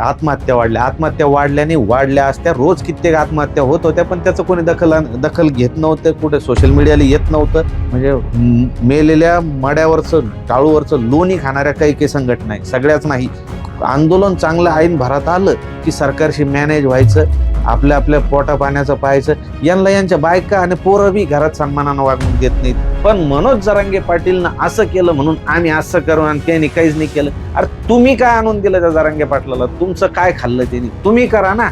आत्महत्या वाढल्या. आत्महत्या वाढल्याने वाढल्या असत्या. रोज कित्येक आत्महत्या होत होत्या पण त्याचं कोणी दखल दखल घेत नव्हतं. कुठे सोशल मीडियाला येत नव्हतं. म्हणजे मेलेल्या मड्यावरचं टाळूवरचं लोणी खाणाऱ्या काही काही संघटना आहे सगळ्याच नाही. आंदोलन चांगलं ऐन भरात आलं की सरकारशी मॅनेज व्हायचं. आपल्या आपल्या पोटा पाण्याचं पाहायचं. यांना यांच्या बायका आणि पोरं बी घरात सन्मानानं वागणूक देत नाहीत. पण मनोज जरांगे पाटीलनं असं केलं म्हणून आम्ही असं करू आणि त्यांनी काहीच नाही केलं. अरे तुम्ही काय आणून दिलं त्या जरांगे पाटलाला? तुमचं काय खाल्लं त्यांनी? तुम्ही करा ना.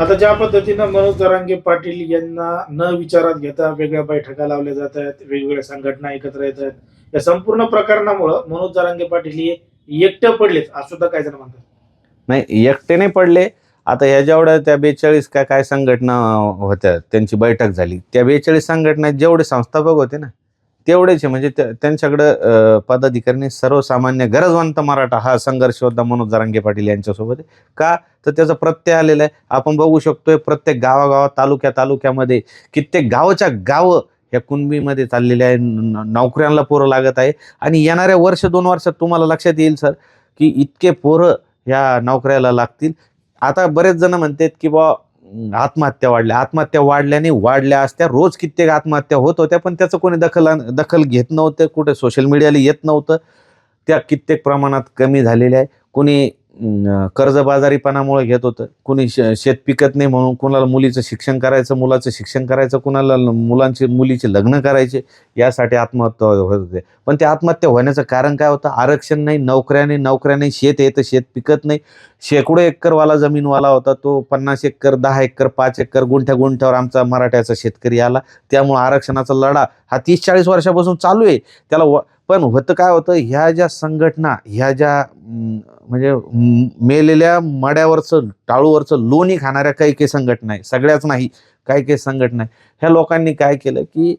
आता ज्या पद्धतीनं मनोज जरांगे पाटील यांना न विचारात घेता वेगळ्या बैठका लावल्या जात आहेत वेगवेगळ्या संघटना एकत्र येत आहेत या संपूर्ण प्रकरणामुळं मनोज जरांगे पाटील हे एकटे पडलेत असं सुद्धा काही जण म्हणतात. नाही एकटे नाही पडले. आता ह्या जेवढ्या त्या बेचाळीस काय काय संघटना होत्या त्यांची बैठक झाली त्या बेचाळीस संघटना जेवढे संस्थापक होते ना तेवढेच आहे म्हणजे त्या- त्यांच्याकडं पदाधिकाऱ्यांनी सर्वसामान्य गरजवंत मराठा हा संघर्ष होता मनोज जरांगे पाटील यांच्यासोबत का? तर त्याचा प्रत्यय आलेला आहे. आपण बघू शकतोय प्रत्येक गावागावात तालुक्या तालुक्यामध्ये कित्येक गावच्या गावं या कुणबीमध्ये चाललेल्या आहे न- नोकऱ्यांना पोरं लागत आहे. आणि येणाऱ्या वर्ष दोन वर्षात तुम्हाला लक्षात येईल सर की इतके पोरं ह्या नोकऱ्याला लागतील. आता बरेच जण म्हणतात की बा आत्महत्या वाढल्या. आत्महत्या वाढल्याने वाढल्या असत्या. रोज कित्येक आत्महत्या होत होत्या पण त्याचं कोणी दखल दखल घेत नव्हतं. कुठे सोशल मीडियाला येत नव्हतं. त्या कित्येक प्रमाणात कमी झालेल्या आहे कोणी कर्जबाजारीपणामुळे घेत होतं. कुणी श शेत पिकत नाही म्हणून कुणाला मुलीचं शिक्षण करायचं मुलाचं शिक्षण करायचं कुणाला मुलांचे मुलीचे लग्न करायचे यासाठी आत्महत्या होत होते. पण ते आत्महत्या होण्याचं कारण काय होतं? आरक्षण नाही नोकऱ्या नाही नोकऱ्या नाही शेत येतं शेत पिकत नाही. शेकडो एकरवाला जमीनवाला होता तो पन्नास एकर दहा एकर पाच एकर गुंठ्या गुंठ्यावर आमचा मराठ्याचा शेतकरी आला. त्यामुळे आरक्षणाचा लढा हा तीस चाळीस वर्षापासून चालू आहे. त्याला व- पण होतं काय होतं ह्या ज्या संघटना ह्या ज्या म्हणजे मेलेल्या मड्यावरचं टाळूवरचं लोणी खाणाऱ्या काही काही संघटना आहे सगळ्याच नाही काही काही संघटना आहे ह्या लोकांनी काय केलं की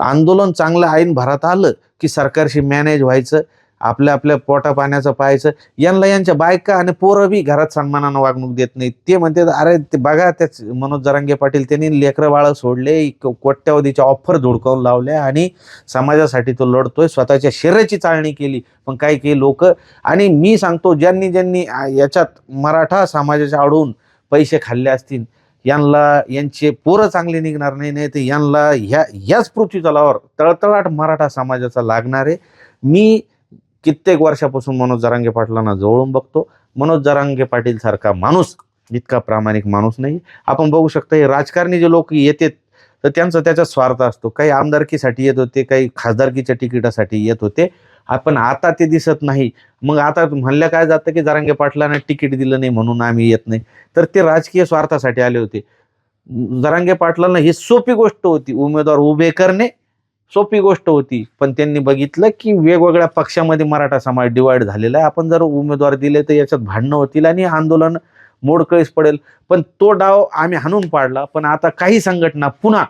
आंदोलन चांगलं ऐन भरात आलं की सरकारशी मॅनेज व्हायचं. आपल्या आपल्या पोटा पाण्याचं पाहायचं. यांना यांच्या बायका आणि पोरं बी घरात सन्मानानं वागणूक देत नाहीत. ते म्हणते अरे ते बघा त्याच मनोज जरांगे पाटील त्यांनी लेकरं बाळं सोडले कोट्यावधीच्या ऑफर धुडकावून लावल्या आणि समाजासाठी तो लढतोय स्वतःच्या शरीराची चाळणी केली. पण काही काही लोक आणि मी सांगतो ज्यांनी ज्यांनी याच्यात मराठा समाजाच्या आडून पैसे खाल्ले असतील यांना यांचे पोरं चांगले निघणार नाही नाही तर यांना ह्या ह्याच पृथ्वी तलावर तळतळाट मराठा समाजाचा लागणार. आहे मी कित्येक वर्षापासून मनोज जरांगे पाटलांना जवळून बघतो. मनोज जरांगे पाटील सारखा माणूस इतका प्रामाणिक माणूस नाही. आपण बघू शकता हे राजकारणी जे लोक येतात तर त्यांचा त्याचा स्वार्थ असतो. काही आमदारकीसाठी येत होते काही खासदारकीच्या तिकिटासाठी येत होते. आपण आता ते दिसत नाही. मग आता म्हणलं काय जातं की जरांगे पाटलांना तिकीट दिलं नाही म्हणून आम्ही येत नाही. तर ते राजकीय स्वार्थासाठी आले होते. जरांगे पाटलांना ही सोपी गोष्ट होती. उमेदवार उभे करणे सोपी गोष्ट होती. पण त्यांनी बघितलं की वेगवेगळ्या पक्षामध्ये मराठा समाज डिवाइड झालेला आहे. आपण जर उमेदवार दिले तर याच्यात भांडणं होतील आणि आंदोलन मोडकळीस पडेल. पण तो डाव आम्ही हाणून पाडला. पण आता काही संघटना पुन्हा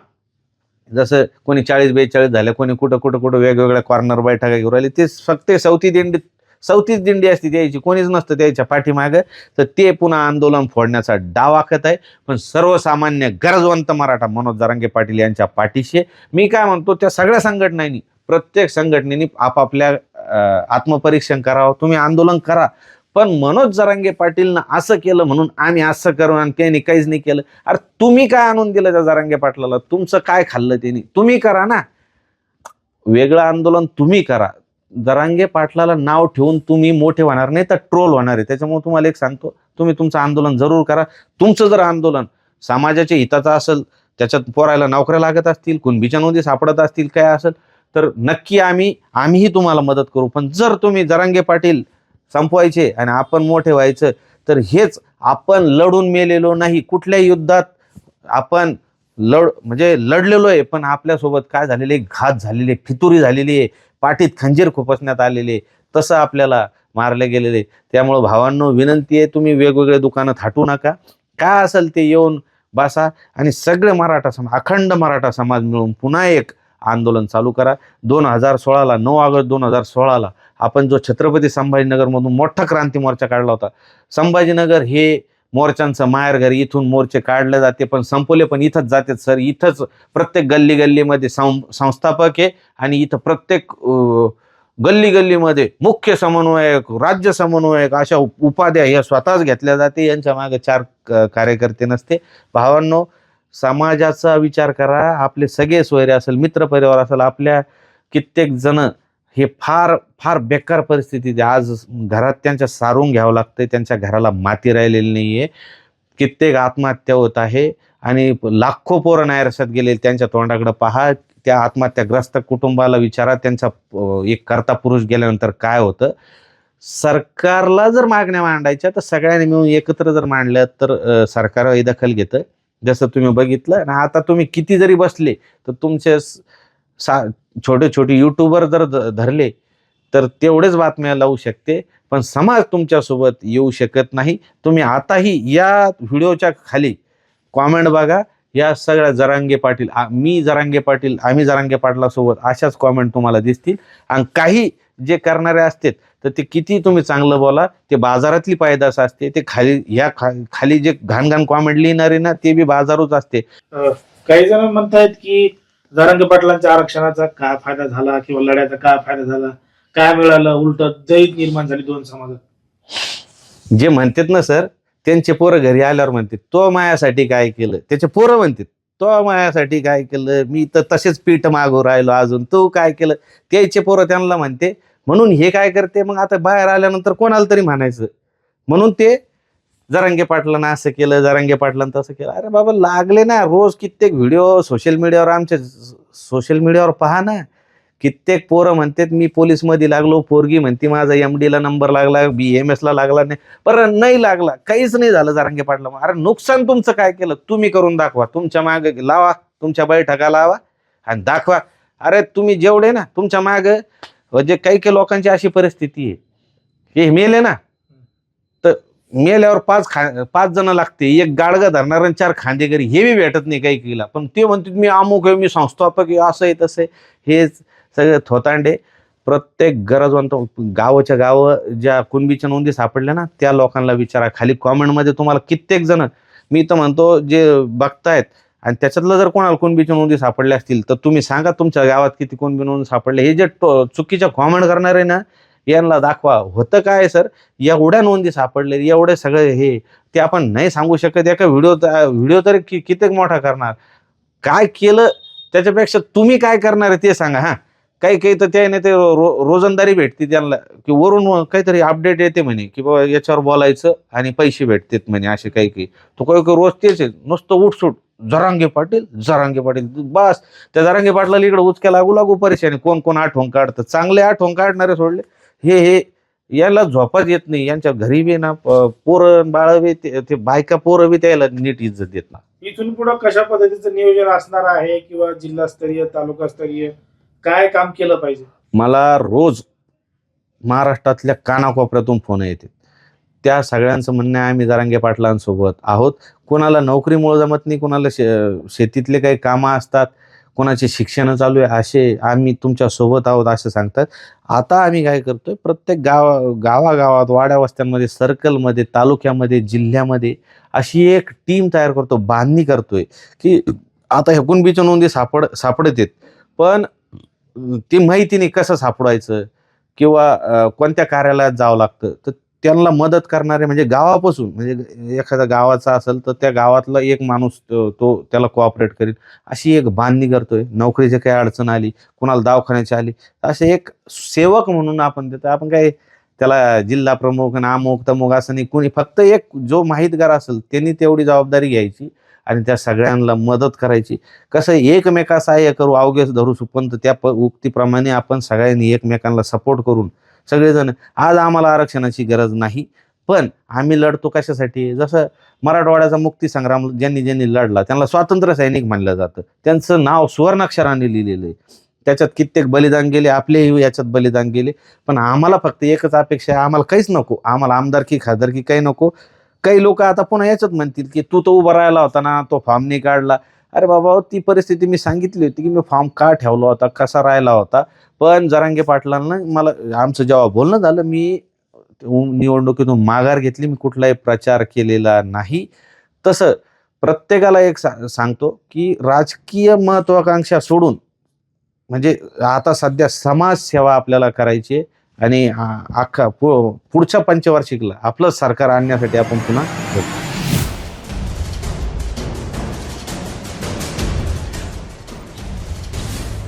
जसं कोणी चाळीस बेचाळीस झाल्या कोणी कुठं कुठं कुठं वेगवेगळ्या कॉर्नर बैठका घेऊन राहिले ते फक्त सौती दिंडीत चौथीच दिंडी असते त्याची कोणीच नसतं त्याच्या पाठीमागं. तर ते पुन्हा आंदोलन फोडण्याचा डाव आखत आहे. पण सर्वसामान्य गरजवंत मराठा मनोज जरांगे पाटील यांच्या पाठीशी मी काय म्हणतो त्या सगळ्या संघटनांनी प्रत्येक संघटनेने आपापल्या आत्मपरीक्षण करावं तुम्ही आंदोलन करा. पण मनोज जरांगे पाटीलनं असं केलं म्हणून आम्ही असं करू आणि त्यांनी काहीच नाही केलं. अरे तुम्ही काय आणून दिलं त्या जरांगे पाटलाला? तुमचं काय खाल्लं त्यांनी? तुम्ही करा ना. वेगळं आंदोलन तुम्ही करा. जरांगे पाटलाला नाव ठेवून तुम्ही मोठे होणार नाही तर ट्रोल होणार आहे. त्याच्यामुळे तुम्हाला एक सांगतो तुम्ही तुमचं आंदोलन जरूर करा. तुमचं जर आंदोलन समाजाच्या हिताचं असेल त्याच्यात पोरायला नोकऱ्या लागत असतील कुणबीच्या नोंदी सापडत असतील काय असेल तर नक्की आम्ही आम्हीही तुम्हाला मदत करू. पण जर तुम्ही जरांगे पाटील संपवायचे आणि आपण मोठे व्हायचं तर हेच आपण लढून मेलेलो नाही. कुठल्याही युद्धात आपण लढ म्हणजे लढलेलो आहे पण आपल्यासोबत काय झालेले घात झालेले फितुरी झालेली आहे. पाठीत खंजीर खुपसण्यात आलेले तसं आपल्याला मारले गेलेले त्यामुळं भावांनो विनंती आहे तुम्ही वेगवेगळे दुकानं थाटू नका. काय असेल ते येऊन बसा आणि सगळे मराठा समाज अखंड मराठा समाज मिळून पुन्हा एक आंदोलन चालू करा. दोन हजार सोळाला नऊ ऑगस्ट दोन हजार सोळाला आपण जो छत्रपती संभाजीनगरमधून मोठा क्रांती मोर्चा काढला होता. संभाजीनगर हे मोर्चांचं माहेरघर इथून मोर्चे काढले जाते पण संपवले पण इथंच जाते सर. इथंच प्रत्येक गल्ली गल्लीमध्ये सं संस्थापक आहे आणि इथं प्रत्येक गल्ली गल्लीमध्ये मुख्य समन्वयक राज्य समन्वयक अशा उपाध्या या स्वतःच घेतल्या जाते. यांच्या मागे चार क- कार्यकर्ते नसते. भावांनो समाजाचा विचार करा. आपले सगळे सोयरे असेल मित्र परिवार असेल आपल्या कित्येक जण हे फार फार बेकार परिस्थितीत आज घरात त्यांच्या सारून घ्यावं लागतंय. त्यांच्या घराला माती राहिलेली नाही आहे कित्येक आत्महत्या होत आहे. आणि लाखो पोरं नायरसात गेले. त्यांच्या तोंडाकडे पहा. त्या आत्महत्याग्रस्त कुटुंबाला विचारा. त्यांचा एक कर्ता पुरुष गेल्यानंतर काय होतं? सरकारला जर मागण्या मांडायच्या तर सगळ्यांनी मिळून एकत्र जर मांडल्या तर सरकारही सरकार दखल घेतं. जसं तुम्ही बघितलं. आणि आता तुम्ही किती जरी बसले तर तुमचे सा छोटे छोटे युट्यूबर जर धरले तर तेवढेच बातम्या लावू शकते. पण समाज तुमच्यासोबत येऊ शकत नाही. तुम्ही आताही या व्हिडिओच्या खाली कॉमेंट बघा. या सगळ्या जरांगे पाटील मी जरांगे पाटील आम्ही जरांगे पाटलासोबत अशाच कॉमेंट तुम्हाला दिसतील. आणि काही जे करणारे असतात तर ते किती तुम्ही चांगलं बोला. ते बाजारातली पायदास असते. ते खाली या खा- खाली जे घाण घाण कॉमेंट लिहिणारे ना ते बी बाजारच असते. काही जण म्हणतायत की जरांगे पाटलांच्या आरक्षणाचा काय फायदा झाला किंवा लढ्याचा काय फायदा झाला? काय मिळालं? उलट दैत निर्माण झाली दोन समाजात. जे म्हणतात ना सर त्यांचे पोरं घरी आल्यावर म्हणतात तो मायासाठी काय केलं? त्याचे पोरं म्हणतात तो मायासाठी काय केलं? मी तर तसेच पीठ मागू राहिलो अजून तू काय केलं? त्याचे पोरं त्यांना म्हणते म्हणून हे काय करते? मग आता बाहेर आल्यानंतर कोणाला तरी म्हणायचं? म्हणून ते जरांगे पाटलांना असं केलं जरांगे पाटलांना तसं केलं. अरे बाबा लागले ना रोज कित्येक व्हिडिओ सोशल मीडियावर आमच्या सोशल मीडियावर पहा ना. कित्येक पोरं म्हणतात मी पोलीसमध्ये लागलो पोरगी म्हणते माझा एम डीला नंबर लागला बी एम एसला लागला नाही. बरं नाही लागला. काहीच नाही झालं जरांगे पाटला अरे नुकसान तुमचं काय केलं? तुम्ही करून दाखवा. तुमच्या मागे लावा. तुमच्या बैठका लावा आणि दाखवा. अरे तुम्ही जेवढे ना तुमच्या मागं म्हणजे काही काही लोकांची अशी परिस्थिती आहे. हे मेले ना. मेल्यावर पाच खा पाच जण लागते एक गाडगं धरणार आणि चार खांदेकरी हे बी भेटत नाही काही काहीला पण ते म्हणतात मी अमुक आहे मी संस्थापक आहे असं आहे तसं आहे. हेच सगळे थोतांडे. प्रत्येक गरजवंत गावाच्या गावं ज्या कुणबीच्या नोंदी सापडल्या ना त्या लोकांना विचारा. खाली कॉमेंटमध्ये तुम्हाला कित्येक जण मी तर म्हणतो जे बघतायत आणि त्याच्यातलं जर कोणाला कुणबीच्या नोंदी सापडल्या असतील तर तुम्ही सांगा तुमच्या गावात किती कुणबी नोंदी सापडले हे जे टो- चुकीच्या कॉमेंट करणारे ना यांना दाखवा. होतं काय सर? एवढ्या नोंदी सापडले एवढे सगळे हे ते आपण नाही सांगू शकत. एका व्हिडिओ व्हिडिओ तरी कि कित्येक मोठा करणार. काय केलं त्याच्यापेक्षा तुम्ही काय करणार आहे ते सांगा हा. काही काही तर त्याने ते रो रोजंदारी भेटते त्यांना. की वरून काहीतरी अपडेट येते म्हणे की बाबा याच्यावर बोलायचं आणि पैसे भेटतात म्हणे असे काही काही. तो काही काही रोज तेच आहे. नुसतं उठसूट. जरांगे पाटील जरांगे पाटील. बस. त्या जरांगे पाटलाला इकडे उचक्या लागू लागू परेशानी. कोण कोण आठवण काढतं? चांगले आठवण काढणारे सोडले. हे हे याला झोपाच येत नाही. यांच्या घरी बी ना पोरं बाळ बी ते ते बायका पोरं बी त्याला नीट इज्जत देत ना इथून पुढे कशा पद्धतीचं नियोजन असणार आहे किंवा जिल्हास्तरीय तालुकास्तरीय? काय काम केलं पाहिजे? मला रोज महाराष्ट्रातल्या कानाकोपऱ्यातून फोन येते. त्या सगळ्यांचं म्हणणं आहे आम्ही जरांगे पाटलांसोबत आहोत. कोणाला नोकरीमुळे जमत नाही कोणाला शे शेतीतले काही कामं असतात कोणाचे शिक्षण चालू आहे असे आम्ही तुमच्यासोबत आहोत असं सांगतात. आता आम्ही काय करतोय प्रत्येक गावा गावागावात वाड्या वस्त्यांमध्ये सर्कलमध्ये तालुक्यामध्ये जिल्ह्यामध्ये अशी एक टीम तयार करतो बांधणी करतोय की आता हेकून कुणबीच्या नोंदी सापड सापडत आहेत. पण ती माहिती नाही कसं सापडायचं किंवा कोणत्या कार्यालयात जावं लागतं? तर त्यांना मदत करणारे म्हणजे गावापासून म्हणजे एखादा गावाचा असेल तर त्या गावातला एक माणूस तो तो त्याला कोऑपरेट करेल. अशी एक बांधणी करतोय. नोकरीची काही अडचण आली कुणाला दवाखान्याची आली तर असे एक सेवक म्हणून आपण देतो. आपण काय त्याला जिल्हा प्रमुख आणि अमुक तमुक असं नाही कोणी फक्त एक जो माहितगार असेल त्यांनी तेवढी जबाबदारी घ्यायची आणि त्या सगळ्यांना मदत करायची. कसं एकमेका सहाय्य करू अवघेच धरू सुपंत त्या प उक्तीप्रमाणे आपण सगळ्यांनी एकमेकांना सपोर्ट करून सगळेजण. आज आम्हाला आरक्षणाची गरज नाही पण आम्ही लढतो कशासाठी? जसं मराठवाड्याचा मुक्ती संग्राम ज्यांनी ज्यांनी लढला त्यांना स्वातंत्र्य सैनिक मानलं जातं. त्यांचं नाव सुवर्णाक्षराने लिहिलेलं आहे. त्याच्यात कित्येक बलिदान गेले आपलेही याच्यात बलिदान गेले पण आम्हाला फक्त एकच अपेक्षा आहे आम्हाला काहीच नको. आम्हाला आमदारकी खासदारकी काही नको. काही लोक आता पुन्हा याच्यात म्हणतील की तू तो उभा राहिला होता ना तो फॉर्म नाही काढला. अरे बाबा ती परिस्थिती मी सांगितली होती की मी फॉर्म का ठेवला होता कसा राहिला होता? पण जरांगे पाटलांना मला आमचं जेव्हा बोलणं झालं मी निवडणुकीतून माघार घेतली मी कुठलाही प्रचार केलेला नाही. तसं प्रत्येकाला एक सा सांगतो की राजकीय महत्वाकांक्षा सोडून म्हणजे आता सध्या समाजसेवा आपल्याला करायची आहे आणि अख्खा पु- पुढच्या पंचवार्षिकला आपलं सरकार आणण्यासाठी आपण पुन्हा